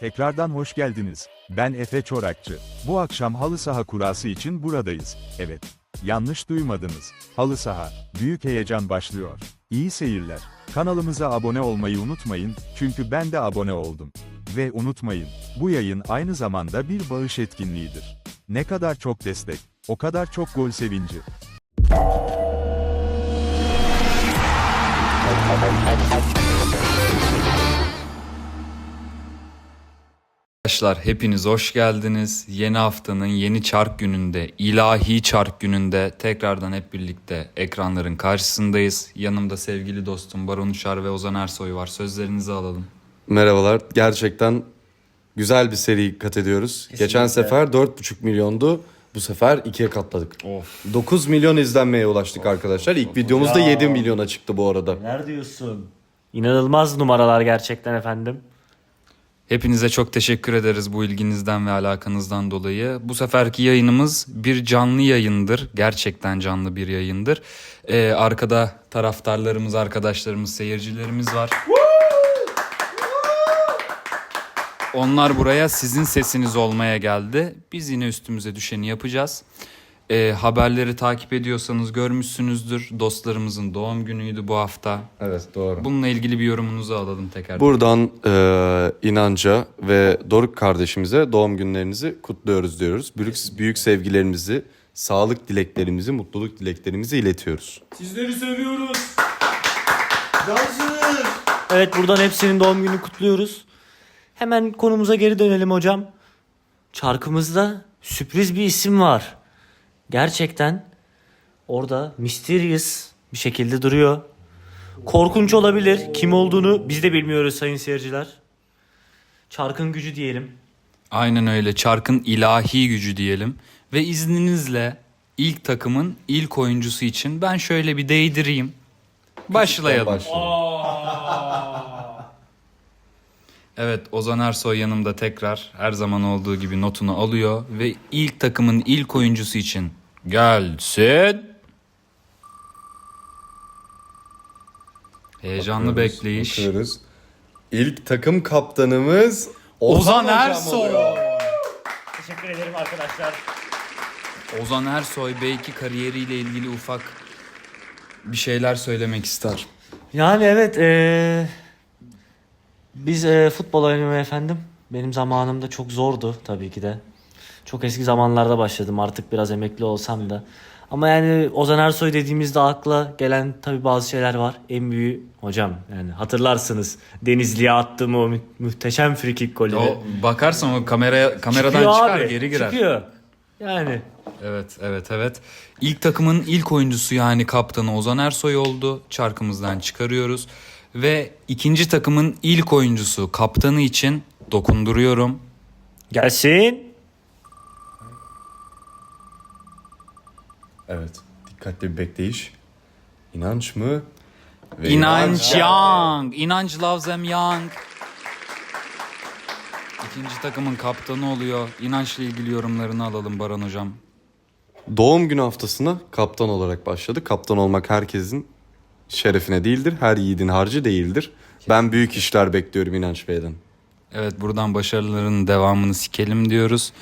Tekrardan hoş geldiniz. Ben Efe Çorakçı. Bu akşam halı saha kurası için buradayız. Evet. Yanlış duymadınız. Halı saha. Büyük heyecan başlıyor. İyi seyirler. Kanalımıza abone olmayı unutmayın, çünkü ben de abone oldum. Ve unutmayın, bu yayın aynı zamanda bir bağış etkinliğidir. Ne kadar çok destek, o kadar çok gol sevinci. Arkadaşlar hepiniz hoş geldiniz. Yeni haftanın yeni çark gününde, ilahi çark gününde tekrardan hep birlikte ekranların karşısındayız. Yanımda sevgili dostum Baron Uçar ve Ozan Ersoy var. Sözlerinizi alalım. Merhabalar. Gerçekten güzel bir seri kat ediyoruz. Geçen sefer 4,5 milyondu. Bu sefer ikiye katladık. Of. 9 milyon izlenmeye ulaştık arkadaşlar. İlk videomuzda 7 milyona çıktı bu arada. Neler diyorsun? İnanılmaz numaralar gerçekten efendim. Hepinize çok teşekkür ederiz bu ilginizden ve alakanızdan dolayı. Bu seferki yayınımız bir canlı yayındır. Gerçekten canlı bir yayındır. Ee, arkada taraftarlarımız, arkadaşlarımız, seyircilerimiz var. Onlar buraya sizin sesiniz olmaya geldi. Biz yine üstümüze düşeni yapacağız. Ee, haberleri takip ediyorsanız görmüşsünüzdür. Dostlarımızın doğum günüydü bu hafta. Evet doğru. Bununla ilgili bir yorumunuzu alalım teker. Buradan e, İnanca ve Doruk kardeşimize doğum günlerinizi kutluyoruz diyoruz. Büyük, büyük sevgilerimizi, sağlık dileklerimizi, mutluluk dileklerimizi iletiyoruz. Sizleri seviyoruz. Evet buradan hepsinin doğum günü kutluyoruz. Hemen konumuza geri dönelim hocam. Çarkımızda sürpriz bir isim var. Gerçekten orada mysterious bir şekilde duruyor. Korkunç olabilir. Kim olduğunu biz de bilmiyoruz sayın seyirciler. Çarkın gücü diyelim. Aynen öyle. Çarkın ilahi gücü diyelim. Ve izninizle ilk takımın ilk oyuncusu için ben şöyle bir değdireyim. Başlayalım. Evet Ozan Ersoy yanımda tekrar her zaman olduğu gibi notunu alıyor ve ilk takımın ilk oyuncusu için gelsin. Heyecanlı bekleyiş. Bakıyoruz. İlk takım kaptanımız Ozan hocam Ersoy. oluyor. Teşekkür ederim arkadaşlar. Ozan Ersoy belki kariyeriyle ilgili ufak bir şeyler söylemek ister. Yani evet eee, biz eee, futbol oynamaya efendim benim zamanımda çok zordu tabii ki de. Çok eski zamanlarda başladım artık biraz emekli olsam da. Ama yani Ozan Ersoy dediğimizde akla gelen tabii bazı şeyler var. En büyüğü hocam yani hatırlarsınız Denizli'ye attığım o mü- muhteşem frikik golü. O bakarsan o kameraya kameradan Çıkıyor çıkar abi, geri girer. Çıkıyor. Yani Evet, evet, evet. İlk takımın ilk oyuncusu yani kaptanı Ozan Ersoy oldu. Çarkımızdan çıkarıyoruz. Ve ikinci takımın ilk oyuncusu kaptanı için dokunduruyorum. gelsin. Evet. Dikkatli bir bekleyiş. İnanç mı? Ve İnanç Young. İnanç loves them young. İkinci takımın kaptanı oluyor. İnançla ilgili yorumlarını alalım Baran Hocam. Doğum günü haftasına kaptan olarak başladı. Kaptan olmak herkesin şerefine değildir. Her yiğidin harcı değildir. Ben büyük işler bekliyorum İnanç Bey'den. Evet buradan başarıların devamını sikelim diyoruz.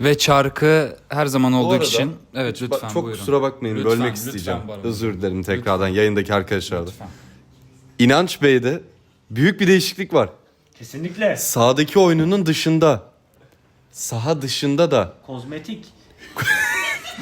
Ve çarkı her zaman olduğu arada- için evet lütfen çok buyurun. kusura bakmayın Lütfen, bölmek lütfen isteyeceğim. Baran. Özür dilerim tekrardan Lütfen. yayındaki arkadaşlar da. İnanç Bey'de büyük bir değişiklik var. Kesinlikle. Sahadaki oyununun dışında, saha dışında da Kozmetik.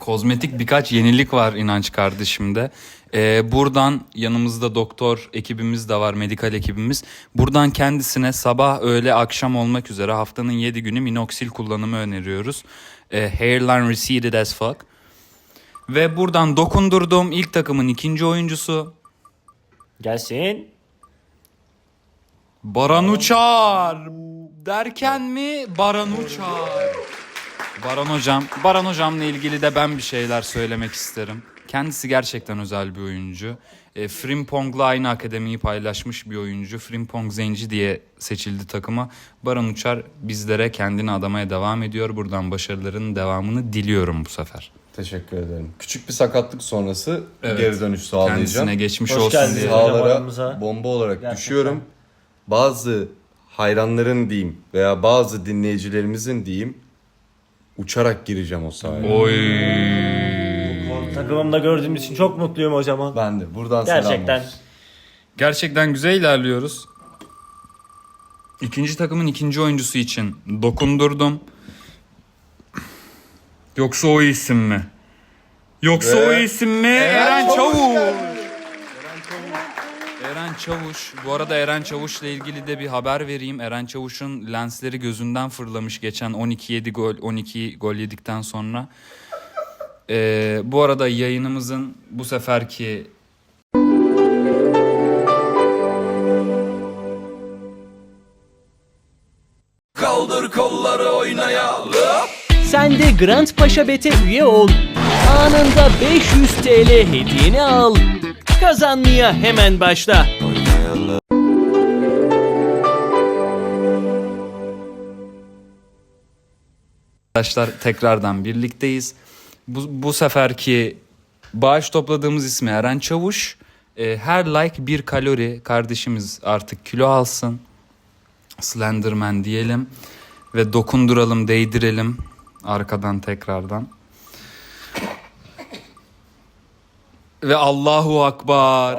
Kozmetik birkaç yenilik var inanç kardeşimde. Ee, buradan yanımızda doktor ekibimiz de var, medikal ekibimiz. Buradan kendisine sabah, öğle, akşam olmak üzere haftanın 7 günü minoksil kullanımı öneriyoruz. Ee, hairline receded as fuck. Ve buradan dokundurduğum ilk takımın ikinci oyuncusu Gelsin. Baran Uçar. Derken mi Baran Uçar? Baran hocam, Baran hocamla ilgili de ben bir şeyler söylemek isterim. Kendisi gerçekten özel bir oyuncu. E, Frimpong'la aynı akademiyi paylaşmış bir oyuncu. Frimpong Zenci diye seçildi takıma. Baran Uçar bizlere kendini adamaya devam ediyor. Buradan başarılarının devamını diliyorum bu sefer. Teşekkür ederim. Küçük bir sakatlık sonrası Evet. geri dönüş sağlayacağım. Kendisine geçmiş Hoş olsun diye. Aramıza. bomba olarak Gerçekten. düşüyorum. Bazı hayranların diyeyim veya bazı dinleyicilerimizin diyeyim uçarak gireceğim o sahaya. Oy. Takımımda gördüğüm için çok mutluyum hocama. Ben de buradan selam Gerçekten. olsun. Gerçekten güzel ilerliyoruz. İkinci takımın ikinci oyuncusu için dokundurdum. Yoksa o isim mi? Yoksa Ve- o isim mi? Eren Çavuş. Eren Çavuş. Bu arada Eren Çavuş'la ilgili de bir haber vereyim. Eren Çavuş'un lensleri gözünden fırlamış geçen 12 7 gol 12 gol yedikten sonra. Ee, bu arada yayınımızın bu seferki Sen de Grand Paşa Bet'e üye ol. Anında 500 TL hediyeni al. Kazanmaya hemen başla. Arkadaşlar tekrardan birlikteyiz. Bu, bu seferki bağış topladığımız ismi Eren Çavuş. Ee, her like bir kalori kardeşimiz artık kilo alsın. Slenderman diyelim. Ve dokunduralım, değdirelim. Arkadan tekrardan. Ve Allahu Akbar.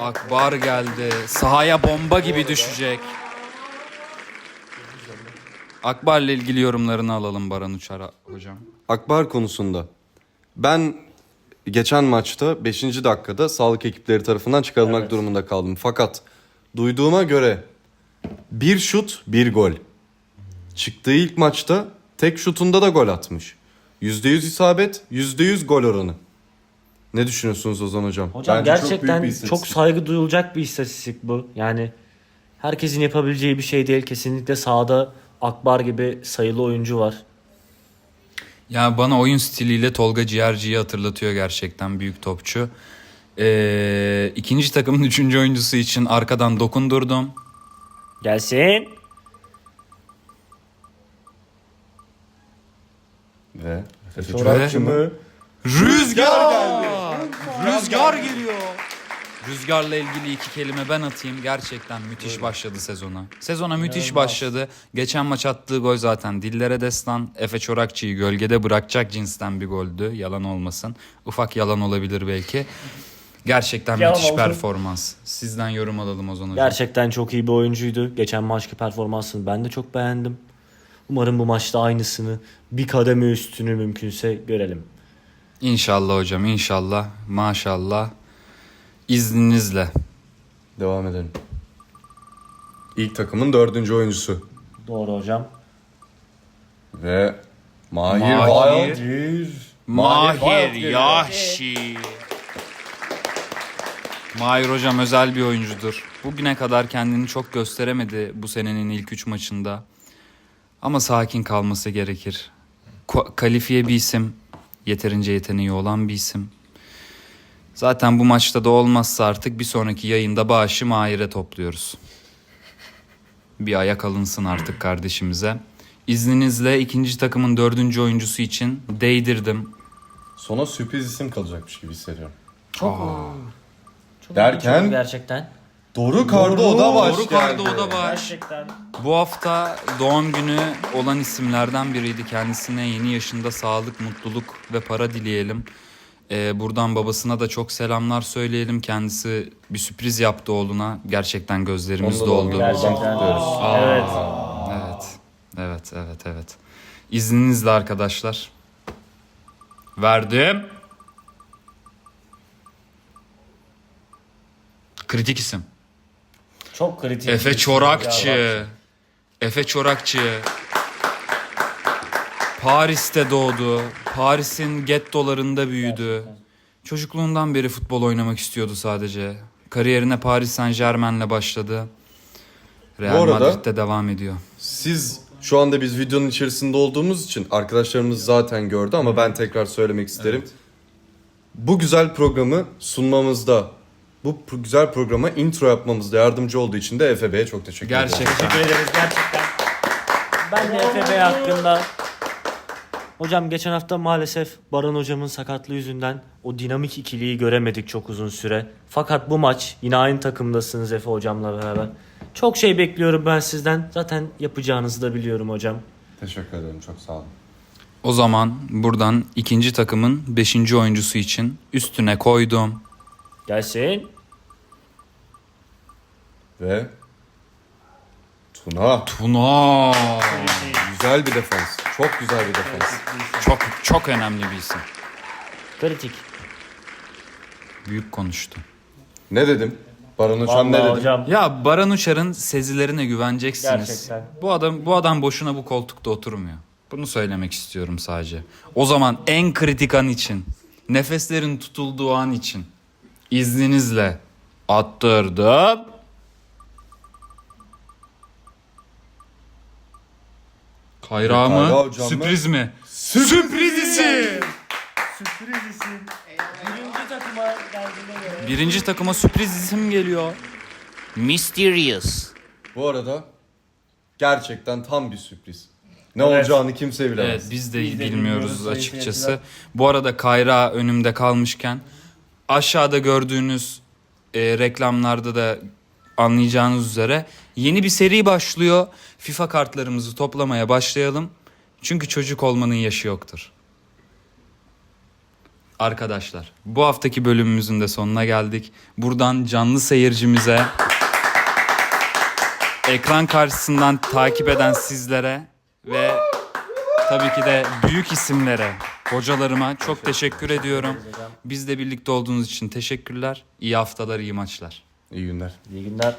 Akbar geldi. Sahaya bomba gibi düşecek. Akbar'la ilgili yorumlarını alalım Baran Uçar hocam. Akbar konusunda ben geçen maçta 5. dakikada sağlık ekipleri tarafından çıkarılmak durumunda kaldım. Fakat duyduğuma göre bir şut bir gol. Çıktığı ilk maçta tek şutunda da gol atmış. %100 isabet, %100 gol oranı. Ne düşünüyorsunuz Ozan hocam? Hocam Bence çok büyük gerçekten bir çok, istatistik. saygı duyulacak bir istatistik bu. Yani herkesin yapabileceği bir şey değil. Kesinlikle sahada Akbar gibi sayılı oyuncu var. Ya bana oyun stiliyle Tolga Ciğerci'yi hatırlatıyor gerçekten büyük topçu. Ee, ikinci takımın üçüncü oyuncusu için arkadan dokundurdum. Gelsin. Ve mı? Rüzgar geldi. Rüzgar geliyor. Rüzgarla ilgili iki kelime ben atayım. Gerçekten müthiş başladı sezona. Sezona müthiş başladı. Geçen maç attığı gol zaten dillere destan. Efe Çorakçı'yı gölgede bırakacak cinsten bir goldü. Yalan olmasın. Ufak yalan olabilir belki. Gerçekten Yalan müthiş olsun. performans. Sizden yorum alalım Ozan Hocam. Gerçekten çok iyi bir oyuncuydu. Geçen maçki performansını ben de çok beğendim. Umarım bu maçta aynısını bir kademe üstünü mümkünse görelim. İnşallah hocam inşallah. Maşallah. İzninizle. Devam edelim. İlk takımın dördüncü oyuncusu. Doğru hocam. Ve Mahir, Mahir. Mahir. Mahir geliyor. Yahşi. Mahir hocam özel bir oyuncudur. Bugüne kadar kendini çok gösteremedi bu senenin ilk üç maçında. Ama sakin kalması gerekir. Ko- kalifiye bir isim. Yeterince yeteneği olan bir isim. Zaten bu maçta da olmazsa artık bir sonraki yayında bağışı Mahir'e topluyoruz. Bir ayak alınsın artık kardeşimize. İzninizle ikinci takımın dördüncü oyuncusu için değdirdim. Sona sürpriz isim kalacakmış gibi hissediyorum. Çok Derken- iyi gerçekten. Doruk Arda Odabaş Doruk geldi. Arda Odabaş. Gerçekten. Bu hafta doğum günü olan isimlerden biriydi. Kendisine yeni yaşında sağlık, mutluluk ve para dileyelim. Ee, buradan babasına da çok selamlar söyleyelim. Kendisi bir sürpriz yaptı oğluna. Gerçekten gözlerimiz Onun da doğum doldu. günü. Gerçekten. kutluyoruz. Evet. Evet. Evet, evet, evet. İzninizle arkadaşlar. Verdim. Kritik isim. Çok kritik. Efe Çorakçı. Efe Çorakçı. Paris'te doğdu. Paris'in gettolarında büyüdü. Çocukluğundan beri futbol oynamak istiyordu sadece. Kariyerine Paris Saint Germain'le başladı. Real Bu arada- Madrid'de devam ediyor. Siz şu anda biz videonun içerisinde olduğumuz için arkadaşlarımız zaten gördü ama ben tekrar söylemek isterim. bu güzel programı sunmamızda, bu güzel programa intro yapmamızda yardımcı olduğu için de Efe Bey'e çok teşekkür ederim. Gerçekten. Teşekkür ederiz gerçekten. Ben de Efe Bey hakkında Hocam geçen hafta maalesef Baran hocamın sakatlığı yüzünden o dinamik ikiliyi göremedik çok uzun süre. Fakat bu maç yine aynı takımdasınız Efe hocamla beraber. Çok şey bekliyorum ben sizden. Zaten yapacağınızı da biliyorum hocam. Teşekkür ederim, çok sağ olun. O zaman buradan ikinci takımın 5. oyuncusu için üstüne koydum. Gelsin. Ve Tuna. Tuna. Güzel bir defans. Çok güzel bir defans. Çok çok önemli bir isim. Kritik. Büyük konuştu. Ne dedim? Baran Uçan ne dedim? hocam. Ya Baran Uçar'ın sezilerine güveneceksiniz. Gerçekten. Bu adam bu adam boşuna bu koltukta oturmuyor. Bunu söylemek istiyorum sadece. O zaman en kritik an için, nefeslerin tutulduğu an için izninizle attırdım. Kayra mı? Kayra hocam mı? Sürpriz mi? Sürpriz isim. Birinci takıma geldiğine göre. Birinci takıma sürpriz isim geliyor. Mysterious. Bu arada gerçekten tam bir sürpriz. Ne Evet. olacağını kimse bilemez. Evet biz de Biz de bilmiyoruz bilmiyoruz sayın açıkçası. seyirciler. Bu arada Kayra önümde kalmışken aşağıda gördüğünüz e, reklamlarda da anlayacağınız üzere yeni bir seri başlıyor. FIFA kartlarımızı toplamaya başlayalım. Çünkü çocuk olmanın yaşı yoktur. Arkadaşlar bu haftaki bölümümüzün de sonuna geldik. Buradan canlı seyircimize ekran karşısından takip eden sizlere ve tabii ki de büyük isimlere, hocalarıma çok teşekkür ediyorum. Bizle birlikte olduğunuz için teşekkürler. İyi haftalar, iyi maçlar. İyi günler. İyi günler.